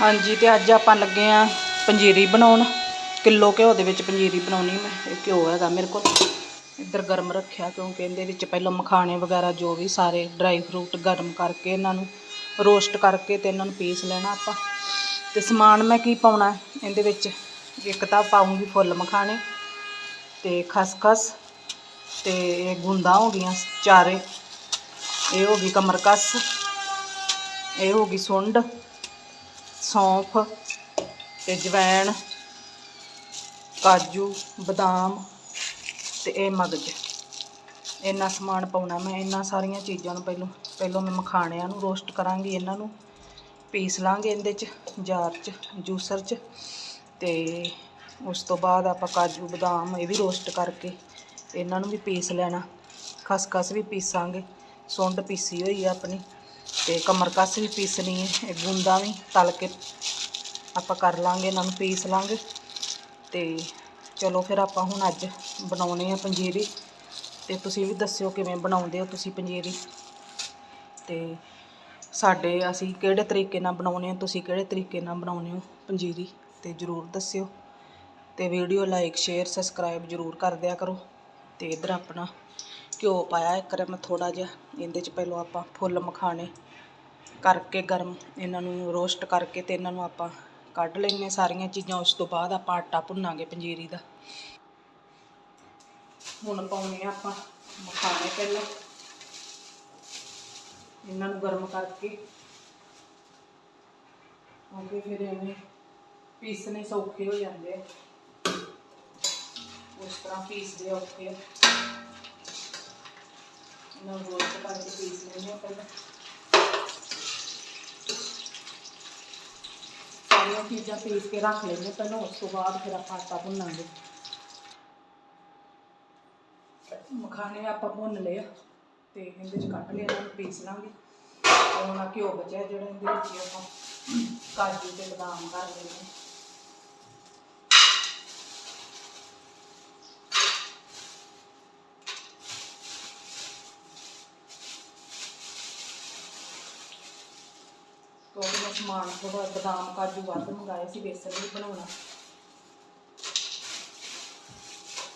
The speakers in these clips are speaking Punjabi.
ਹਾਂਜੀ, ਤੇ ਅੱਜ ਆਪਾਂ ਲੱਗੇ ਆ ਪੰਜੀਰੀ ਬਣਾਉਣ। ਕਿਲੋ ਘਿਓ ਦੇ ਵਿੱਚ ਪੰਜੀਰੀ ਬਣਾਉਣੀ ਮੈਂ। ਇਹ ਘਿਓ ਹੈਗਾ ਮੇਰੇ ਕੋਲ। ਇੱਧਰ ਗਰਮ ਰੱਖਿਆ ਕਿਉਂਕਿ ਇਹਦੇ ਵਿੱਚ ਪਹਿਲਾਂ ਮਖਾਣੇ ਵਗੈਰਾ ਜੋ ਵੀ ਸਾਰੇ ਡਰਾਈ ਫਰੂਟ ਗਰਮ ਕਰਕੇ ਇਹਨਾਂ ਨੂੰ ਰੋਸਟ ਕਰਕੇ ਤੇ ਇਹਨਾਂ ਨੂੰ ਪੀਸ ਲੈਣਾ ਆਪਾਂ। ਤੇ ਸਮਾਨ ਮੈਂ ਕੀ ਪਾਉਣਾ? ਇਹਦੇ ਵਿੱਚ ਇੱਕ ਤਾਂ ਪਾਉਂਗੀ ਫੁੱਲ ਮਖਾਣੇ ਤੇ ਖਸਖਸ ਤੇ ਇਹ ਗੁੰਦਾ ਹੋ ਗਈਆਂ ਚਾਰੇ। ਇਹ ਹੋ ਗਈ ਕਮਰਕਸ। ਇਹ ਹੋ ਗਈ ਸੁੰਡ। ਸੌਂਫ ਤੇ ਜਵੈਣ, ਕਾਜੂ, ਬਦਾਮ ਤੇ ਇਹ ਮਗਜ। ਇੰਨਾ ਸਮਾਨ ਪਾਉਣਾ ਮੈਂ ਇਹਨਾਂ ਸਾਰੀਆਂ ਚੀਜ਼ਾਂ ਨੂੰ ਪਹਿਲਾਂ ਪਹਿਲਾਂ ਮੈਂ ਮਖਾਣਿਆਂ ਨੂੰ ਰੋਸਟ ਕਰਾਂਗੀ, ਇਹਨਾਂ ਨੂੰ ਪੀਸ ਲਾਂਗੇ ਇਹਦੇ ਚ ਜਾਰ ਚ ਜੂਸਰ ਚ ਤੇ ਉਸ ਤੋਂ ਬਾਅਦ ਆਪਾਂ ਕਾਜੂ, ਬਦਾਮ ਇਹ ਵੀ ਰੋਸਟ ਕਰਕੇ ਇਹਨਾਂ ਨੂੰ ਵੀ ਪੀਸ ਲੈਣਾ। ਖਸਖਸ ਵੀ ਪੀਸਾਂਗੇ, ਸੁੰਡ ਪੀਸੀ ਹੋਈ ਆ ਆਪਣੀ। ਤੇ ਕਮਰਕਸ ਵੀ ਪੀਸਣੀ ਹੈ, ਇਹ ਗੁੰਦਾ ਵੀ ਤਲ ਕੇ ਆਪਾਂ ਕਰ ਲਾਂਗੇ, ਇਹਨਾਂ ਨੂੰ ਪੀਸ ਲਾਂਗੇ। ਤੇ ਚਲੋ ਫਿਰ ਆਪਾਂ ਹੁਣ ਅੱਜ ਬਣਾਉਣੇ ਆ ਪੰਜੀਰੀ। ਤੇ ਤੁਸੀਂ ਵੀ ਦੱਸਿਓ ਕਿਵੇਂ ਬਣਾਉਂਦੇ ਹੋ ਤੁਸੀਂ ਪੰਜੀਰੀ। ਤੇ ਸਾਡੇ ਅਸੀਂ ਕਿਹੜੇ ਤਰੀਕੇ ਨਾਲ ਬਣਾਉਣੇ ਆ, ਤੁਸੀਂ ਕਿਹੜੇ ਤਰੀਕੇ ਨਾਲ ਬਣਾਉਣੇ ਹੋ ਪੰਜੀਰੀ, ਤੇ ਜਰੂਰ ਦੱਸਿਓ। ਤੇ ਵੀਡੀਓ ਲਾਈਕ, ਸ਼ੇਅਰ, ਸਬਸਕ੍ਰਾਈਬ ਜਰੂਰ ਕਰ ਦਿਆ ਕਰੋ। ਤੇ ਇਧਰ ਆਪਣਾ ਘਿਓ ਪਾਇਆ ਇੱਕ ਰਮ ਥੋੜਾ ਜਿਹਾ, ਇਹਦੇ ਚ ਪਹਿਲਾਂ ਆਪਾਂ ਫੁੱਲ ਮਖਾਣੇ ਕਰਕੇ ਗਰਮ ਇਹਨਾਂ ਨੂੰ ਰੋਸਟ ਕਰਕੇ ਤੇ ਇਹਨਾਂ ਨੂੰ ਆਪਾਂ ਕੱਢ ਲੈਣੇ ਸਾਰੀਆਂ ਚੀਜ਼ਾਂ, ਉਸ ਤੋਂ ਬਾਅਦ ਆਪਾਂ ਆਟਾ ਭੁੰਨਾਂਗੇ ਪੰਜੀਰੀ ਦਾ। ਹੁਣ ਪਾਉਣੇ ਆਪਾਂ ਮਖਾਣੇ ਪਹਿਲਾਂ। ਇਹਨਾਂ ਨੂੰ ਗਰਮ ਕਰਕੇ। ਕਿਉਂਕਿ ਫਿਰ ਇਹਨੇ ਪੀਸਣੇ ਸੌਖੇ ਹੋ ਜਾਂਦੇ ਆ। ਉਸ ਤਰ੍ਹਾਂ ਪੀਸਦੇ ਔਖੇ ਆ ਇਹਨਾਂ ਨੂੰ ਰੋਸਟ ਕਰਕੇ ਪੀਸ ਲੈਂਦੇ ਆ ਪਹਿਲਾਂ। ਸਾਰੀਆਂ ਚੀਜ਼ਾਂ ਪੀਸ ਕੇ ਰੱਖ ਲੈਂਦੇ, ਪਹਿਲਾਂ ਉਸ ਤੋਂ ਬਾਅਦ ਫਿਰ ਆਪਾਂ ਆਟਾ ਭੁੰਨਾਂਗੇ। ਮਖਾਣੇ ਆਪਾਂ ਭੁੰਨ ਲਏ ਤੇ ਇਹਦੇ ਚ ਕੱਟ ਲਿਆ ਇਹਨਾਂ ਨੂੰ ਪੀਸ ਲਾਂਗੇ। ਤੇ ਹੁਣ ਘਿਓ ਬਚਿਆ, ਜਿਹੜਾ ਇਹਦੇ ਵਿੱਚ ਆਪਾਂ ਕਾਜੂ ਤੇ ਬਦਾਮ ਕਰ ਲੈਂਦੇ ਸਮਾਨ ਥੋੜਾ ਬਦਾਮ, ਕਾਜੂ ਵੱਧ ਮੰਗਾਏ ਸੀ, ਬੇਸਨ ਵੀ ਬਣਾਉਣਾ।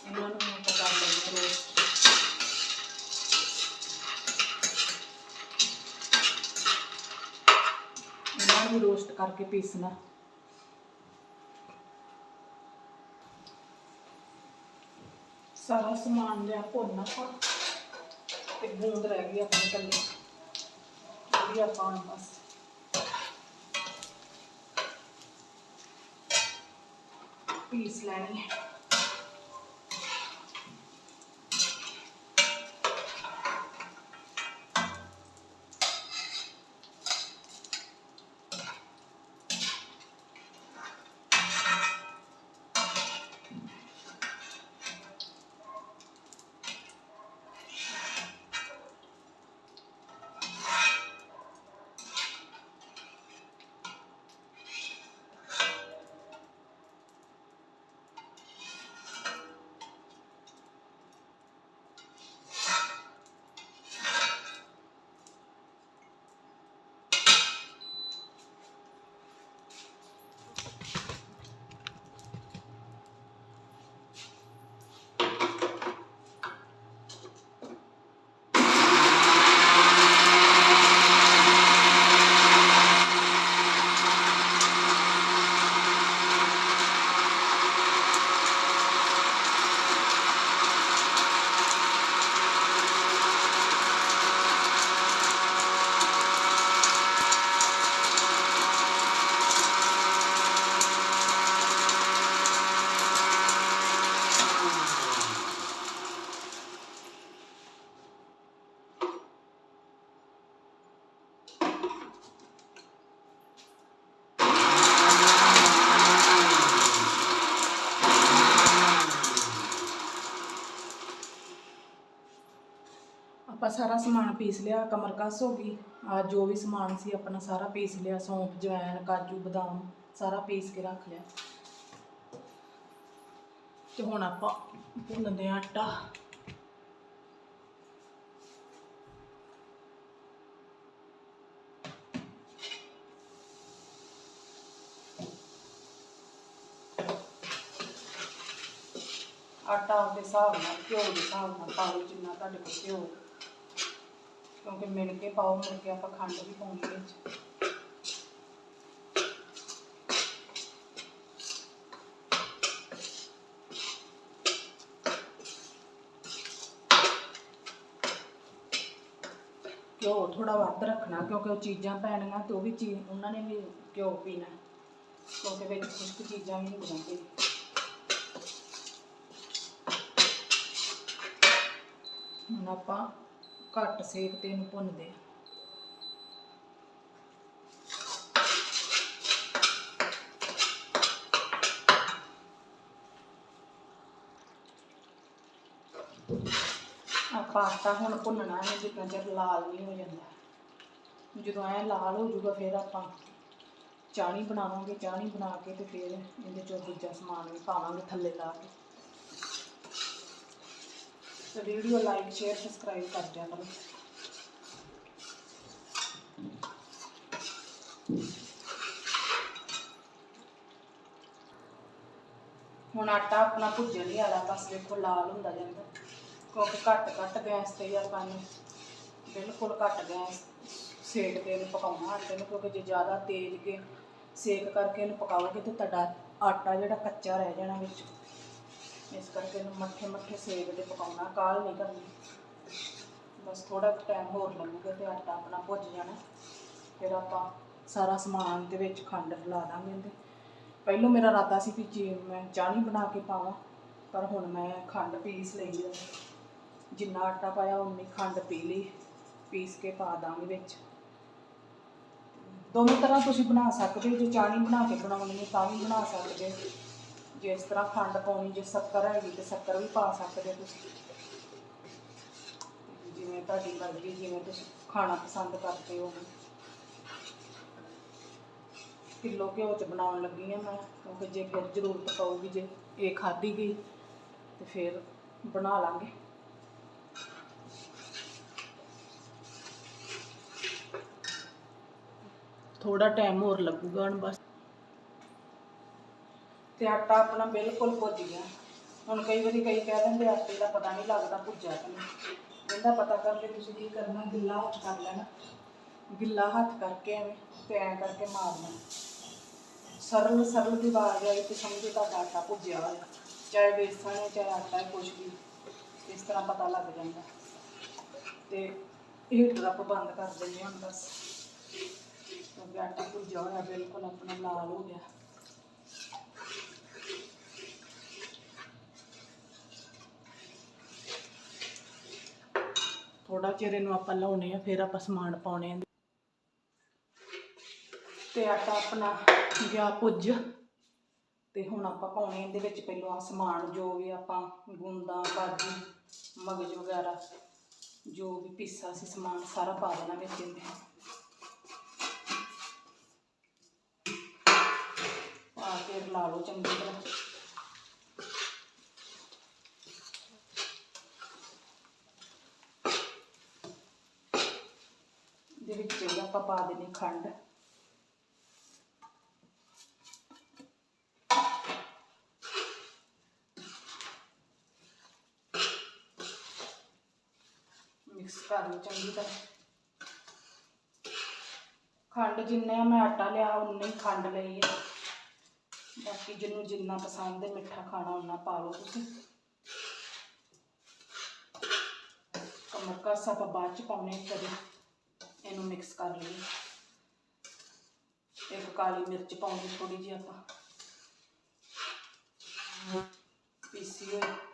ਇਹਨਾਂ ਨੂੰ ਆਪਾਂ ਕਰ ਲੈਂਦੇ ਰੋਸਟ ਇਹਨਾਂ ਨੂੰ ਵੀ ਰੋਸਟ ਕਰਕੇ ਪੀਸਣਾ। ਸਾਰਾ ਸਮਾਨ ਲਿਆ ਭੁੰਨ ਆਪਾਂ। ਤੇ ਬੂੰਦ ਰਹਿ ਗਈ ਆਪਣੀ ਕੱਲੀ ਇਹ ਵੀ ਆਪਾਂ ਹੁਣ ਬਸ ਪੀਸ ਲੈਣੀ ਸਾਰਾ ਸਮਾਨ ਪੀਸ ਲਿਆ, ਕਮਰ ਕਸ ਹੋ ਗਈ। ਆ ਜੋ ਵੀ ਸਮਾਨ ਸੀ ਆਪਣਾ ਸਾਰਾ ਪੀਸ ਲਿਆ, ਸੌਂਫ, ਜਵੈਣ, ਕਾਜੂ, ਬਦਾਮ ਸਾਰਾ ਪੀਸ ਕੇ ਰੱਖ ਲਿਆ। ਤੇ ਹੁਣ ਆਪਾਂ ਭੁੰਨਦੇ ਆ ਆਟਾ। ਆਟਾ ਦੇ ਹਿਸਾਬ ਨਾਲ, ਘਿਓ ਦੇ ਹਿਸਾਬ ਨਾਲ ਪਾ ਜਿੰਨਾ ਤੁਹਾਡੇ ਕੋਲ ਘਿਓ। ਕਿਉਂਕਿ ਮਿਣ ਕੇ ਪਾਓ ਮੁੜ ਕੇ ਆਪਾਂ ਖੰਡ ਵੀ ਪਾਉਣੀ ਵਿੱਚ ਘਿਓ ਥੋੜਾ ਵੱਧ ਰੱਖਣਾ ਕਿਉਂਕਿ ਉਹ ਚੀਜ਼ਾਂ ਪੈਣੀਆਂ ਤੇ ਉਹ ਵੀ ਚੀਜ਼ ਉਹਨਾਂ ਨੇ ਵੀ ਘਿਓ ਪੀਣਾ ਕਿਉਂਕਿ ਵਿੱਚ ਕੁਝ ਕੁ ਚੀਜ਼ਾਂ ਵੀ ਹੁੰਦੀਆਂ ਤੇ ਹੁਣ ਆਪਾਂ ਘੱਟ ਸੇਕ ਤੇ ਇਹਨੂੰ ਭੁੰਨਦੇ ਆ ਆਪਾਂ ਆਟਾ ਹੁਣ ਭੁੰਨਣਾ ਹੈ ਜਿੰਨਾ ਚਿਰ ਲਾਲ ਨਹੀਂ ਹੋ ਜਾਂਦਾ। ਜਦੋਂ ਐ ਲਾਲ ਹੋ ਜਾਊਗਾ, ਫਿਰ ਆਪਾਂ ਚਾਣੀ ਬਣਾਵਾਂਗੇ ਚਾਣੀ ਬਣਾ ਕੇ ਤੇ ਫਿਰ ਇਹਦੇ ਚੋਂ ਦੂਜਾ ਸਮਾਨ ਵੀ ਪਾਵਾਂਗੇ ਥੱਲੇ ਲਾ ਕੇ। ਤੇ ਵੀਡੀਓ ਲਾਈਕ ਸ਼ੇਅਰ ਸਬਸਕ੍ਰਾਈਬ ਕਰ ਦਿਆ ਕਰੋ। ਹੁਣ ਆਟਾ ਆਪਣਾ ਭੁੱਜਣ ਨਹੀਂ ਵਾਲਾ, ਬਸ ਦੇਖੋ ਲਾਲ ਹੁੰਦਾ ਜਾਂਦਾ। ਕਿਉਂਕਿ ਘੱਟ ਘੱਟ ਗੈਸ ਤੇ ਹੀ ਆਪਾਂ ਨੂੰ ਬਿਲਕੁਲ ਘੱਟ ਗੈਸ ਸੇਕ ਤੇ ਇਹਨੂੰ ਪਕਾਉਣਾ ਆਟੇ ਨੂੰ ਕਿਉਂਕਿ ਜੇ ਜ਼ਿਆਦਾ ਤੇਜ਼ ਕੇ ਸੇਕ ਕਰਕੇ ਇਹਨੂੰ ਪਕਾਓਗੇ ਤੇ ਤੁਹਾਡਾ ਆਟਾ ਜਿਹੜਾ ਕੱਚਾ ਰਹਿ ਜਾਣਾ ਵਿੱਚ। ਇਸ ਕਰਕੇ ਇਹਨੂੰ ਮੱਠੇ ਮੱਠੇ ਸੇਕ ਦੇ ਪਕਾਉਣਾ, ਕਾਲ ਨਹੀਂ ਕਰਨੀ। ਬਸ ਥੋੜਾ ਟਾਈਮ ਹੋਰ ਲੱਗੂਗਾ ਤੇ ਆਟਾ ਆਪਣਾ ਭੁੱਜ ਜਾਣਾ। ਫਿਰ ਆਪਾਂ ਸਾਰਾ ਸਮਾਨ ਦੇ ਵਿੱਚ ਖੰਡ ਲਾ ਦਾਂਗੇ ਇਹਦੇ। ਪਹਿਲੋਂ ਮੇਰਾ ਇਰਾਦਾ ਸੀ ਵੀ ਜੀ ਮੈਂ ਚਾਹਣੀ ਬਣਾ ਕੇ ਪਾਵਾਂ, ਪਰ ਹੁਣ ਮੈਂ ਖੰਡ ਪੀਸ ਲਈ ਹੈ ਜਿੰਨਾ ਆਟਾ ਪਾਇਆ, ਉਨੀ ਖੰਡ ਪੀ ਲਈ, ਪੀਸ ਕੇ ਪਾ ਦਾਂਗੇ ਵਿੱਚ। ਦੋਵੇਂ ਤਰ੍ਹਾਂ ਤੁਸੀਂ ਬਣਾ ਸਕਦੇ ਹੋ। ਜੇ ਚਾਹਣੀ ਬਣਾ ਕੇ ਬਣਾਉਣੀ ਹੈ, ਤਾਂ ਵੀ ਬਣਾ ਸਕਦੇ ਹੋ। ਜੇ ਇਸ ਤਰ੍ਹਾਂ ਖੰਡ ਪਾਉਣੀ, ਜੇ ਸ਼ੱਕਰ ਹੈਗੀ ਤੇ ਸ਼ੱਕਰ ਵੀ ਪਾ ਸਕਦੇ ਹੋ ਤੁਸੀਂ। ਜਿਵੇਂ ਤੁਹਾਡੀ ਮਰਜ਼ੀ, ਜਿਵੇਂ ਤੁਸੀਂ ਖਾਣਾ ਪਸੰਦ ਕਰਦੇ ਹੋ। ਕਿਲੋ ਘਿਓ ਚ ਬਣਾਉਣ ਲੱਗੀ ਹਾਂ ਮੈਂ, ਕਿਉਂਕਿ ਜੇ ਫਿਰ ਜ਼ਰੂਰਤ ਪਊਗੀ, ਜੇ ਇਹ ਖਾਧੀ ਗਈ, ਤੇ ਫਿਰ ਬਣਾ ਲਾਂਗੇ। ਥੋੜਾ ਟਾਈਮ ਹੋਰ ਲੱਗੂਗਾ ਹੁਣ ਬਸ। ਤੇ ਆਟਾ ਆਪਣਾ ਬਿਲਕੁਲ ਭੁੱਜ ਗਿਆ। ਹੁਣ ਕਈ ਵਾਰੀ ਕਈ ਕਹਿ ਦਿੰਦੇ ਆਟੇ ਦਾ ਪਤਾ ਨਹੀਂ ਲੱਗਦਾ ਭੁੱਜਿਆ ਕਿ ਨਹੀਂ। ਇਹਦਾ ਪਤਾ ਕਰਕੇ ਤੁਸੀਂ ਕੀ ਕਰਨਾ, ਗਿੱਲਾ ਹੱਥ ਕਰ ਲੈਣਾ। ਗਿੱਲਾ ਹੱਥ ਕਰਕੇ ਐਵੇਂ ਤੇ ਐਂ ਕਰਕੇ ਮਾਰਨਾ। ਸਰਲ ਸਰਲ ਦੀ ਆਵਾਜ਼ ਆਈ ਤੇ ਸਮਝੋ ਤੁਹਾਡਾ ਆਟਾ ਭੁੱਜਿਆ ਹੋਇਆ। ਚਾਹੇ ਬੇਸਣ ਹੈ, ਚਾਹੇ ਆਟਾ ਹੈ, ਕੁਛ ਵੀ, ਇਸ ਤਰ੍ਹਾਂ ਪਤਾ ਲੱਗ ਜਾਂਦਾ। ਤੇ ਹੀਟਰ ਆਪਾਂ ਬੰਦ ਕਰ ਦਿੰਦੇ ਹਾਂ ਹੁਣ ਬਸ ਆਟਾ ਭੁੱਜਿਆ ਹੋਇਆ, ਬਿਲਕੁਲ ਆਪਣਾ ਲਾਲ ਹੋ ਗਿਆ। ਥੋੜਾ ਚਿਰ ਇਹਨੂੰ ਆਪਾਂ ਲਾਉਨੇ ਆ, ਫਿਰ ਆਪਾਂ ਸਮਾਨ ਪਾਉਣੇ ਆ। ਤੇ ਆਟਾ ਆਪਣਾ ਗਿਆ ਭੁੱਜ ਤੇ ਹੁਣ ਆਪਾਂ ਪਾਉਣੇ ਇਹਦੇ ਵਿੱਚ ਪਹਿਲਾਂ ਆਹ ਸਮਾਨ, ਜੋ ਵੀ ਆਪਾਂ ਗੁੰਦਾਂ ਕਾਜੂ ਮਗਜ ਵਗੈਰਾ, ਜੋ ਵੀ ਪੀਸਾ ਸੀ ਸਮਾਨ ਸਾਰਾ ਪਾ ਦੇਣਾ ਵਿੱਚ ਇਹਦੇ। ਪਾ ਕੇ ਲਾ ਲਓ ਚੰਗੀ ਤਰ੍ਹਾਂ ਦੇ ਵਿੱਚ ਜਿਹੜਾ ਆਪਾਂ ਪਾ ਦੇਣੀ ਖੰਡ। ਮਿਕਸ ਕਰ ਲਓ ਚੰਗੀ ਤਰ੍ਹਾਂ। ਖੰਡ ਜਿੰਨੇ ਮੈਂ ਆਟਾ ਲਿਆ, ਉਨਾ ਹੀ ਖੰਡ ਲਈ ਹੈ ਬਾਕੀ ਜਿਹਨੂੰ ਜਿੰਨਾ ਪਸੰਦ ਹੈ ਮਿੱਠਾ ਖਾਣਾ, ਉਨਾ ਪਾ ਲਓ ਤੁਸੀਂ। ਕਮਰ ਕਸ ਬਾਅਦ ਚ ਪਾਉਣੇ ਕਦੇ ਇਹਨੂੰ ਮਿਕਸ ਕਰ ਲਈਏ। ਇੱਕ ਕਾਲੀ ਮਿਰਚ ਪਾਉਣੀ ਥੋੜੀ ਜਿਹੀ ਆਪਾਂ। ਪੀਸੀ ਹੋਈ।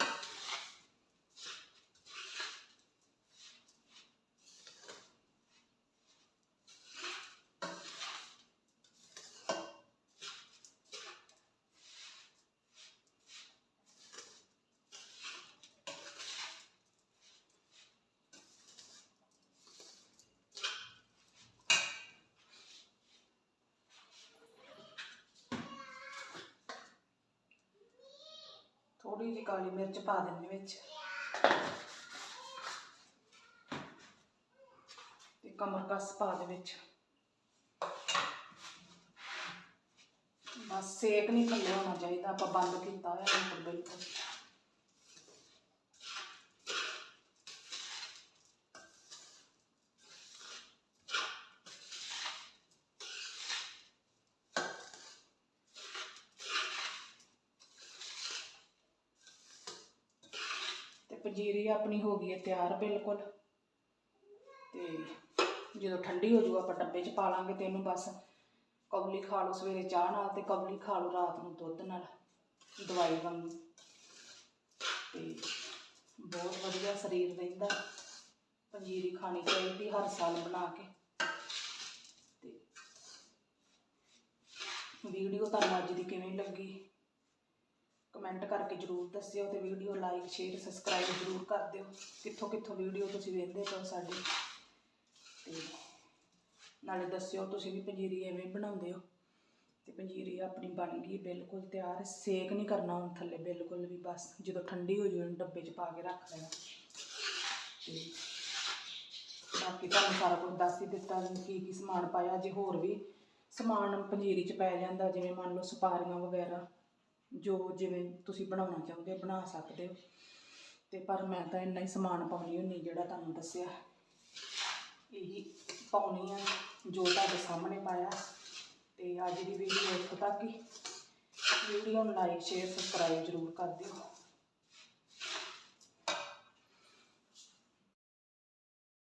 ਥੋੜੀ ਜਿਹੀ ਕਾਲੀ ਮਿਰਚ ਪਾ ਦਿੰਦੇ ਵਿੱਚ। ਤੇ ਕਮਰਕਸ ਪਾ ਦੇ ਵਿੱਚ। ਬਸ ਸੇਕ ਨਹੀਂ ਥੱਲੇ ਹੋਣਾ ਚਾਹੀਦਾ, ਆਪਾਂ ਬੰਦ ਕੀਤਾ ਹੋਇਆ। ਬਿਲਕੁਲ ਪੰਜੀਰੀ ਆਪਣੀ ਹੋ ਗਈ ਹੈ ਤਿਆਰ ਬਿਲਕੁਲ। ਤੇ ਜਦੋਂ ਠੰਡੀ ਹੋ ਜਾਊ ਆਪਾਂ ਡੱਬੇ 'ਚ ਪਾ ਲਾਂਗੇ ਤੇ ਇਹਨੂੰ ਬਸ ਕਬਲੀ ਖਾ ਲਓ ਸਵੇਰੇ ਚਾਹ ਨਾਲ ਤੇ ਕਬਲੀ ਖਾ ਲਓ ਰਾਤ ਨੂੰ ਦੁੱਧ ਨਾਲ, ਦਵਾਈ ਵਾਂਗੂ। ਤੇ ਬਹੁਤ ਵਧੀਆ ਸਰੀਰ ਰਹਿੰਦਾ, ਪੰਜੀਰੀ ਖਾਣੀ ਚਾਹੀਦੀ ਹਰ ਸਾਲ ਬਣਾ ਕੇ। ਤੇ ਵੀਡੀਓ ਤੁਹਾਨੂੰ ਅੱਜ ਦੀ ਕਿਵੇਂ ਲੱਗੀ? ਕਮੈਂਟ ਕਰਕੇ ਜਰੂਰ ਦੱਸਿਓ ਤੇ ਵੀਡੀਓ ਲਾਈਕ ਸ਼ੇਅਰ ਸਬਸਕ੍ਰਾਈਬ ਜਰੂਰ ਕਰ ਦਿਓ। ਕਿੱਥੋਂ ਕਿੱਥੋਂ ਵੀਡੀਓ ਤੁਸੀਂ ਵੇਖਦੇ ਪਏ ਸਾਡੀ? ਤੇ ਨਾਲੇ ਦੱਸਿਓ ਤੁਸੀਂ ਵੀ ਪੰਜੀਰੀ ਐਵੇਂ ਬਣਾਉਂਦੇ ਹੋ। ਤੇ ਪੰਜੀਰੀ ਆਪਣੀ ਬਣ ਗਈ, ਬਿਲਕੁਲ ਤਿਆਰ। ਸੇਕ ਨਹੀਂ ਕਰਨਾ ਹੁਣ ਥੱਲੇ, ਬਿਲਕੁਲ ਵੀ ਬਸ। ਜਦੋਂ ਠੰਡੀ ਹੋ ਜਾਵੇ, ਡੱਬੇ 'ਚ ਪਾ ਕੇ ਰੱਖ ਲੈਣਾ। ਤੇ ਬਾਕੀ ਤੁਹਾਨੂੰ ਸਾਰਾ ਕੁਝ ਦੱਸ ਹੀ ਦਿੱਤਾ ਕੀ ਕੀ ਸਮਾਨ ਪਾਇਆ। ਜੇ ਹੋਰ ਵੀ ਸਮਾਨ ਪੰਜੀਰੀ 'ਚ ਪੈ ਜਾਂਦਾ, ਜਿਵੇਂ ਮੰਨ ਲਓ ਸੁਪਾਰੀਆਂ ਵਗੈਰਾ। ਜੋ ਜਿਵੇਂ ਤੁਸੀਂ ਬਣਾਉਣਾ ਚਾਹੁੰਦੇ ਹੋ, ਬਣਾ ਸਕਦੇ ਹੋ। ਤੇ ਪਰ ਮੈਂ ਤਾਂ ਇੰਨਾ ਹੀ ਸਮਾਨ ਪਾਉਣੀ ਹੁੰਦੀ ਜਿਹੜਾ ਤੁਹਾਨੂੰ ਦੱਸਿਆ। ਇਹੀ ਪਾਉਣੀ ਆ ਜੋ ਤੁਹਾਡੇ ਸਾਹਮਣੇ ਪਾਇਆ। ਤੇ ਅੱਜ ਦੀ ਵੀਡੀਓ ਇੱਥੋਂ ਤੱਕ ਹੀ। ਵੀਡੀਓ ਨੂੰ ਲਾਈਕ ਸ਼ੇਅਰ ਸਬਸਕ੍ਰਾਈਬ ਜ਼ਰੂਰ ਕਰ ਦਿਓ।